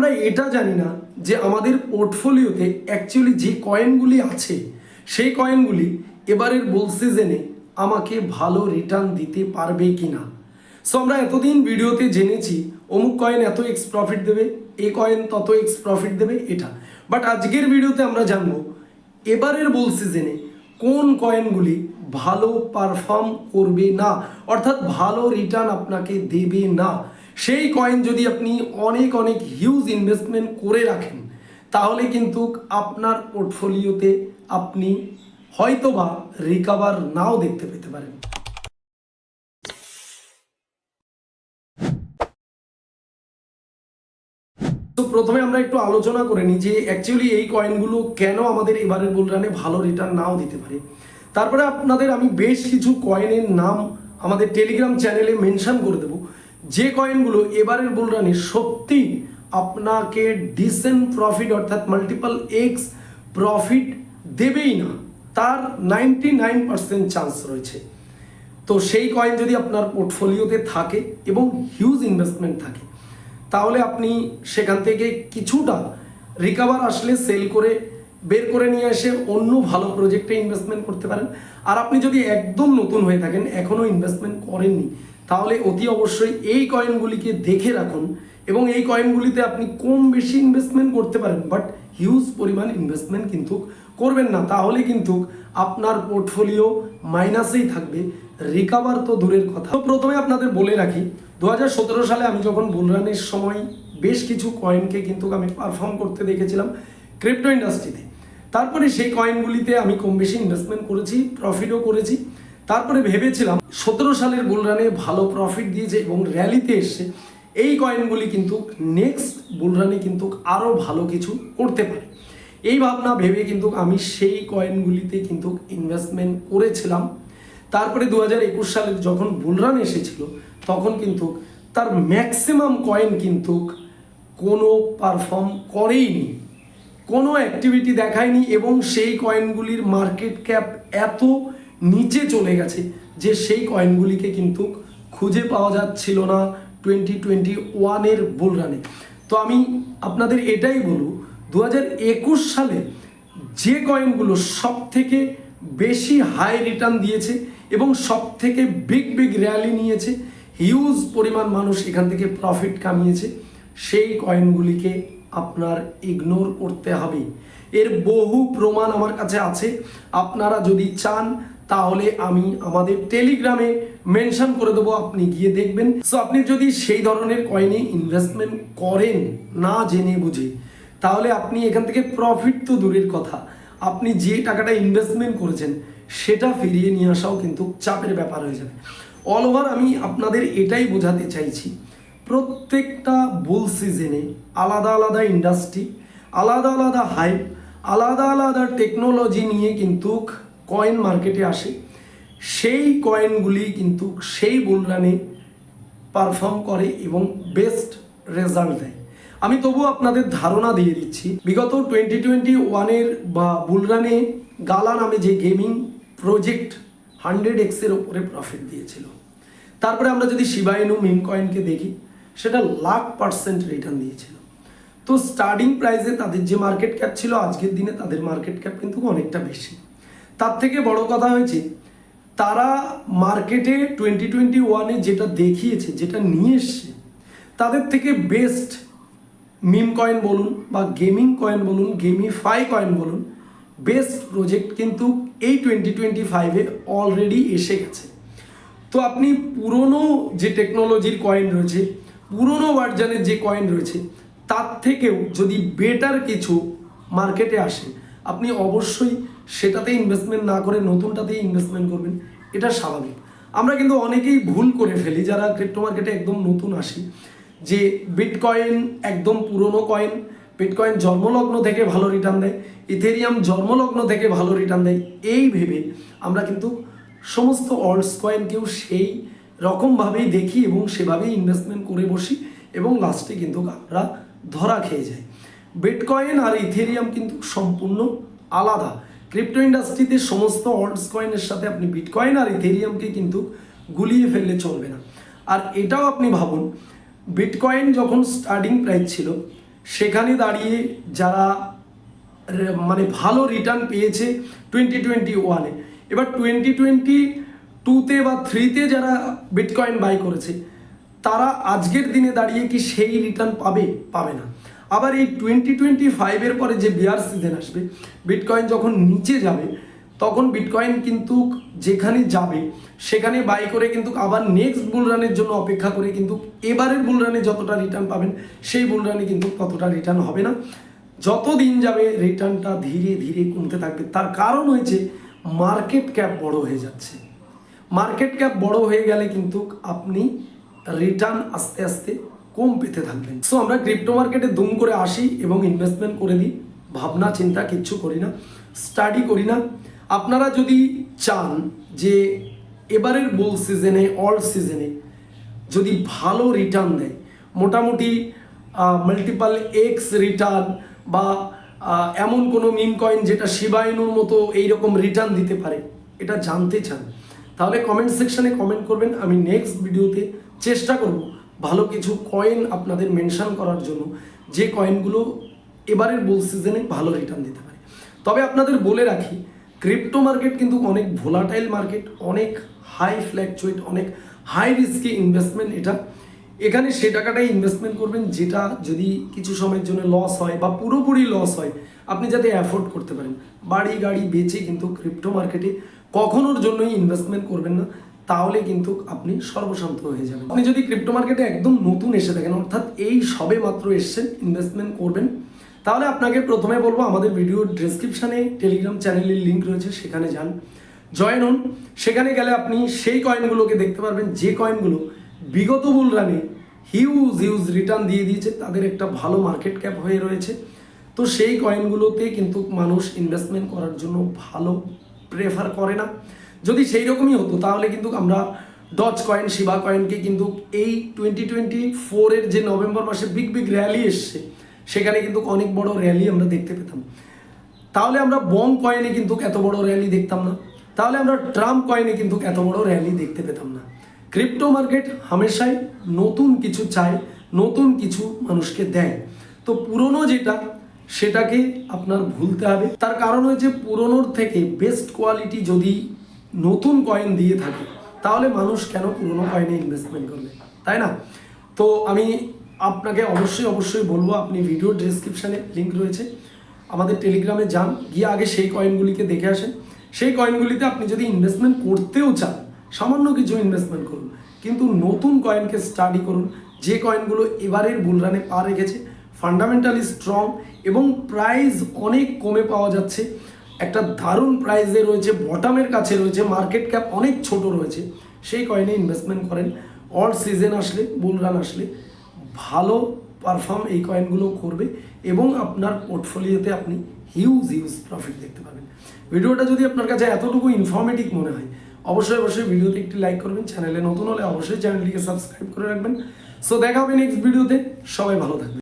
আমরা এটা জানি না যে আমাদের পোর্টফোলিওতে অ্যাকচুয়ালি যে কয়েনগুলি আছে, সেই কয়েনগুলি এবারের বুল সিজনে আমাকে ভালো রিটার্ন দিতে পারবে কি না সো আমরা এতদিন ভিডিওতে জেনেছি, অমুক কয়েন এত এক্স প্রফিট দেবে, এ কয়েন তত এক্স প্রফিট দেবে, এটা। বাট আজকের ভিডিওতে আমরা জানব, এবারের বুল সিজনে কোন কয়েনগুলি ভালো পারফর্ম করবে না? অর্থাৎ ভালো রিটার্ন আপনাকে দেবে না। সেই কয়েন যদি আপনি অনেক অনেক হিউজ ইনভেস্টমেন্ট করে রাখেন, তাহলে কিন্তু আপনার পোর্টফোলিওতে আপনি হয়তোবা রিকাভার নাও দেখতে পেতে পারেন। তো প্রথমে আমরা একটু আলোচনা করে নিই যে অ্যাকচুয়ালি এই কয়েনগুলো কেন আমাদের এবারের বুলরানে ভালো রিটার্ন নাও দিতে পারে। তারপরে আপনাদের আমি বেশ কিছু কয়েনের নাম আমাদের টেলিগ্রাম চ্যানেলে মেনশন করে দেবো। যে কয়েনগুলো এবারের বুলরানে সত্যি আপনাকে ডিসেন্ট প্রফিট অর্থাৎ মাল্টিপল এক্স প্রফিট দেবেই না, তার নাইনটি নাইন পার্সেন্ট চান্স রয়েছে। তো সেই কয়েন যদি আপনার পোর্টফোলিওতে থাকে এবং হিউজ ইনভেস্টমেন্ট থাকে, তাহলে আপনি সেখান থেকে কিছুটা রিকাভার আসলে সেল করে বের করে নিয়ে এসে অন্য ভালো প্রজেক্টে ইনভেস্টমেন্ট করতে পারেন। আর আপনি যদি একদম নতুন হয়ে থাকেন এখনও ইনভেস্টমেন্ট করেননি তাহলে অতি অবশ্যই এই কয়েনগুলিকে দেখে রাখুন এবং এই কয়েনগুলিতে আপনি কম বেশি ইনভেস্টমেন্ট করতে পারেন বাট হিউজ পরিমাণ ইনভেস্টমেন্ট কিন্তু করবেন না। তাহলে কিন্তু আপনার পোর্টফোলিও মাইনাসেই থাকবে। রিকাভার তো দূরের কথা। প্রথমে আপনাদের বলে রাখি, দু হাজার সতেরো সালে আমি যখন বুলরানের সময় বেশ কিছু কয়েনকে কিন্তু আমি পারফর্ম করতে দেখেছিলাম ক্রিপ্টো ইন্ডাস্ট্রিতে তারপরে সেই কয়েনগুলিতে আমি কম বেশি ইনভেস্টমেন্ট করেছি প্রফিটও করেছি। তারপরে ভেবেছিলাম সতেরো সালের বুলরানে ভালো প্রফিট দিয়েছে এবং র্যালিতে এসছে। এই কয়েনগুলি কিন্তু নেক্সট বুলরানে কিন্তু আরও ভালো কিছু করতে পারে। এই ভাবনা ভেবে কিন্তু আমি সেই কয়েনগুলিতে কিন্তু ইনভেস্টমেন্ট করেছিলাম। তারপরে দু হাজার একুশ সালে যখন বুলরান এসেছিল, তখন কিন্তু তার ম্যাক্সিমাম কয়েন কিন্তু কোনো পারফর্ম করেইনি। কোনো অ্যাক্টিভিটি দেখায়নি এবং সেই কয়েনগুলির মার্কেট ক্যাপ এত নিচে চলে গেছে যে সেই কয়েনগুলিকে কিন্তু খুঁজে পাওয়া যাচ্ছিল না টোয়েন্টি টোয়েন্টি ওয়ানের বুলরানে তো আমি আপনাদের এটাই বলব দু একুশ সালে যে কয়েনগুলো সব থেকে বেশি হাই রিটার্ন দিয়েছে এবং সব থেকে বিগ বিগ র্যালি নিয়েছে হিউজ পরিমাণ মানুষ এখান থেকে প্রফিট কামিয়েছে, সেই কয়েনগুলিকে আপনার ইগনোর করতে হবে। এর বহু প্রমাণ আমার কাছে আছে। আপনারা যদি চান তাহলে আমি আমাদের টেলিগ্রামে মেনশন করে দেবো, আপনি গিয়ে দেখবেন। সো আপনি যদি সেই ধরনের কয়েনে ইনভেস্টমেন্ট করেন, না জেনে বুঝে, তাহলে আপনি এখান থেকে প্রফিট তো দূরের কথা। আপনি যে টাকাটা ইনভেস্টমেন্ট করেছেন, সেটা ফিরিয়ে নিয়ে আসাও কিন্তু চাপের ব্যাপার হয়ে যাবে। অল ওভার আমি আপনাদের এটাই বোঝাতে চাইছি, প্রত্যেকটা বুল সিজনে আলাদা আলাদা ইন্ডাস্ট্রি আলাদা আলাদা হাইপ আলাদা আলাদা টেকনোলজি নিয়ে কিন্তু কয়েন মার্কেটে আসে, সেই কয়েনগুলি কিন্তু সেই বুলরানে পারফর্ম করে এবং বেস্ট রেজাল্ট দেয়। আমি তবু আপনাদের ধারণা দিয়ে দিচ্ছি, বিগত টোয়েন্টি টোয়েন্টি ওয়ানের বা বুলরানে গালা নামে যে গেমিং প্রজেক্ট হান্ড্রেড এক্সের ওপরে প্রফিট দিয়েছিল। তারপরে আমরা যদি শিবাইনু মিম কয়েনকে দেখি, সেটা লাখ পার্সেন্ট রিটার্ন দিয়েছিল। তো স্টার্টিং প্রাইসে তাদের যে মার্কেট ক্যাপ ছিল, আজকের দিনে তাদের মার্কেট ক্যাপ কিন্তু অনেকটা বেশি। তার থেকে বড় কথা হয়েছে, তারা মার্কেটে টোয়েন্টি টোয়েন্টি ওয়ানে যেটা দেখিয়েছে, যেটা নিয়ে এসছে, তাদের থেকে বেস্ট মিম কয়েন বলুন বা গেমিং কয়েন বলুন গেমিফাই কয়েন বলুন বেস্ট প্রজেক্ট কিন্তু এই টোয়েন্টি টোয়েন্টি ফাইভে অলরেডি এসে গেছে। তো আপনি পুরনো যে টেকনোলজির কয়েন রয়েছে, পুরনো ভার্জানের যে কয়েন রয়েছে, তার থেকেও যদি বেটার কিছু মার্কেটে আসে, আপনি অবশ্যই সেটাতে ইনভেস্টমেন্ট না করে নতুনটাতেই ইনভেস্টমেন্ট করবেন, এটা স্বাভাবিক। আমরা কিন্তু অনেকেই ভুল করে ফেলি, যারা ক্রিপ্টো মার্কেটে একদম নতুন আসি, যে বিটকয়েন একদম পুরনো কয়েন বিটকয়েন জন্মলগ্ন থেকে ভালো রিটার্ন দেয় ইথেরিয়াম জন্মলগ্ন থেকে ভালো রিটার্ন দেয়, এই ভেবে আমরা কিন্তু সমস্ত অল্টস কয়েনকেও সেই রকমভাবেই দেখি এবং সেভাবেই ইনভেস্টমেন্ট করে বসি এবং লাস্টে কিন্তু আমরা ধরা খেয়ে যাই। বিটকয়েন আর ইথেরিয়াম কিন্তু সম্পূর্ণ আলাদা। ক্রিপ্টো ইন্ডাস্ট্রিতে সমস্ত অল্টস কয়েনের সাথে আপনি বিটকয়েন আর ইথেরিয়ামকে কিন্তু গুলিয়ে ফেললে চলবে না। আর এটাও আপনি ভাবুন, বিটকয়েন যখন স্টার্টিং প্রাইস ছিল, সেখানে দাঁড়িয়ে যারা মানে ভালো রিটার্ন পেয়েছে টোয়েন্টি টোয়েন্টি ওয়ানে এবার টোয়েন্টি টোয়েন্টি টুতে বা থ্রিতে যারা বিটকয়েন বাই করেছে, তারা আজকের দিনে দাঁড়িয়ে কি সেই রিটার্ন পাবে? পাবে না। আবার এই টোয়েন্টি টোয়েন্টি ফাইভের পরে যে বিয়ার সিজন আসবে বিটকয়েন যখন নিচে যাবে, তখন বিটকয়েন কিন্তু যেখানে যাবে, সেখানে বাই করে কিন্তু আবার নেক্সট বুল রানের জন্য অপেক্ষা করে কিন্তু এবারের বুল রানে যতটা রিটার্ন পাবেন, সেই বুল রানে কিন্তু ততটা রিটার্ন হবে না। যত দিন যাবে রিটার্নটা ধীরে ধীরে কমতে থাকবে। তার কারণ হয়েছে মার্কেট ক্যাপ বড় হয়ে যাচ্ছে। মার্কেট ক্যাপ বড় হয়ে গেলে কিন্তু আপনি রিটার্ন আস্তে আস্তে কম পেতে থাকবেন। সো আমরা ক্রিপ্টো মার্কেটে দুম করে আসি এবং ইনভেস্টমেন্ট করে দিই। ভাবনা, চিন্তা কিচ্ছু করি না। স্টাডি করি না। আপনারা যদি চান যে এবারের বুল সিজনে অল সিজনে যদি ভালো রিটার্ন দেয়, মোটামুটি মাল্টিপাল এক্স রিটার্ন বা এমন কোনো মিম কয়েন যেটা শিবায়নুর মতো এইরকম রিটার্ন দিতে পারে, এটা জানতে চান, তাহলে কমেন্ট সেকশনে কমেন্ট করবেন। আমি নেক্সট ভিডিওতে চেষ্টা করব ভালো কিছু কয়েন আপনাদের মেনশন করার জন্য, যে কয়েনগুলো এবারের বুল সিজনে ভালো রিটার্ন দিতে পারে। তবে আপনাদের বলে রাখি ক্রিপ্টো মার্কেট কিন্তু অনেক ভোলাটাইল মার্কেট অনেক হাই ফ্ল্যাকচুয়েট অনেক হাই রিস্কি ইনভেস্টমেন্ট এটা। এখানে সে টাকাটাই ইনভেস্টমেন্ট করবেন, যেটা যদি কিছু সময়ের জন্য লস হয় বা পুরোপুরি লস হয়, আপনি যাতে অ্যাফোর্ড করতে পারেন। বাড়ি গাড়ি বেচে কিন্তু ক্রিপ্টো মার্কেটে কখনোর জন্যই ইনভেস্টমেন্ট করবেন না। তাহলে কিন্তু আপনি সর্বশান্ত হয়ে যাবেন। আপনি যদি ক্রিপ্টো মার্কেটে একদম নতুন এসে থাকেন, অর্থাৎ এই সবে মাত্র এসছেন ইনভেস্টমেন্ট করবেন, তাহলে আপনাকে প্রথমে বলব আমাদের ভিডিও ডেসক্রিপশানে টেলিগ্রাম চ্যানেলের লিঙ্ক রয়েছে, সেখানে যান। জয়েন হন। সেখানে গেলে আপনি সেই কয়েনগুলোকে দেখতে পারবেন, যে কয়েনগুলো বিগত বুল রানে হিউজ হিউজ রিটার্ন দিয়ে দিয়েছে, তাদের একটা ভালো মার্কেট ক্যাপ হয়ে রয়েছে। তো সেই কয়েনগুলোতে কিন্তু মানুষ ইনভেস্টমেন্ট করার জন্য ভালো প্রেফার করে না। যদি সেই রকমই হতো, তাহলে কিন্তু আমরা ডচ কয়েন শিবা কয়েনকে কিন্তু এই টোয়েন্টি টোয়েন্টি ফোরের যে নভেম্বর মাসে বিগ বিগ র্যালি এসছে, সেখানে কিন্তু অনেক বড় র্যালি আমরা দেখতে পেতাম। তাহলে আমরা বং কয়েনে কিন্তু এত বড় র্যালি দেখতাম না। তাহলে আমরা ট্রাম্প কয়েনে কিন্তু এত বড় র্যালি দেখতে পেতাম না। ক্রিপ্টো মার্কেট হামেশাই নতুন কিছু চায়, নতুন কিছু মানুষকে দেয়। তো পুরনো যেটা, সেটাকে আপনার ভুলতে হবে। তার কারণ হয়েছে পুরনোর থেকে বেস্ট কোয়ালিটি যদি নতুন কয়েন দিয়ে থাকে, তাহলে মানুষ কেন পুরনো কয়েনে ইনভেস্টমেন্ট করবে? তাই না? তো আমি আপনাকে অবশ্যই অবশ্যই বলব, আপনি ভিডিও ডেসক্রিপশানে লিঙ্ক রয়েছে। আমাদের টেলিগ্রামে যান, গিয়ে আগে সেই কয়েনগুলিকে দেখে আসেন। সেই কয়েনগুলিতে আপনি যদি ইনভেস্টমেন্ট করতেও চান, সামান্য কিছু ইনভেস্টমেন্ট করুন। কিন্তু নতুন কয়েনকে স্টাডি করুন, যে কয়েনগুলো এবারের বুলরানে পা রেখেছে ফান্ডামেন্টালি স্ট্রং এবং প্রাইস অনেক কমে পাওয়া যাচ্ছে। একটা দারুণ প্রাইসে রয়েছে বটামের কাছে রয়েছে মার্কেট ক্যাপ অনেক ছোট রয়েছে। সেই কয়েনে ইনভেস্টমেন্ট করেন। অল সিজন আসলে বুল রান আসলে ভালো পারফর্ম এই কয়েনগুলো করবে এবং আপনার পোর্টফোলিওতে আপনি হিউজ হিউজ প্রফিট দেখতে পাবেন। ভিডিওটা যদি আপনার কাছে এতটুকু ইনফরমেটিভ মনে হয়, অবশ্যই অবশ্যই ভিডিওতে একটি লাইক করবেন। চ্যানেলে নতুন হলে অবশ্যই চ্যানেলটিকে সাবস্ক্রাইব করে রাখবেন। সো দেখা হবে নেক্সট ভিডিওতে সবাই ভালো থাকবেন।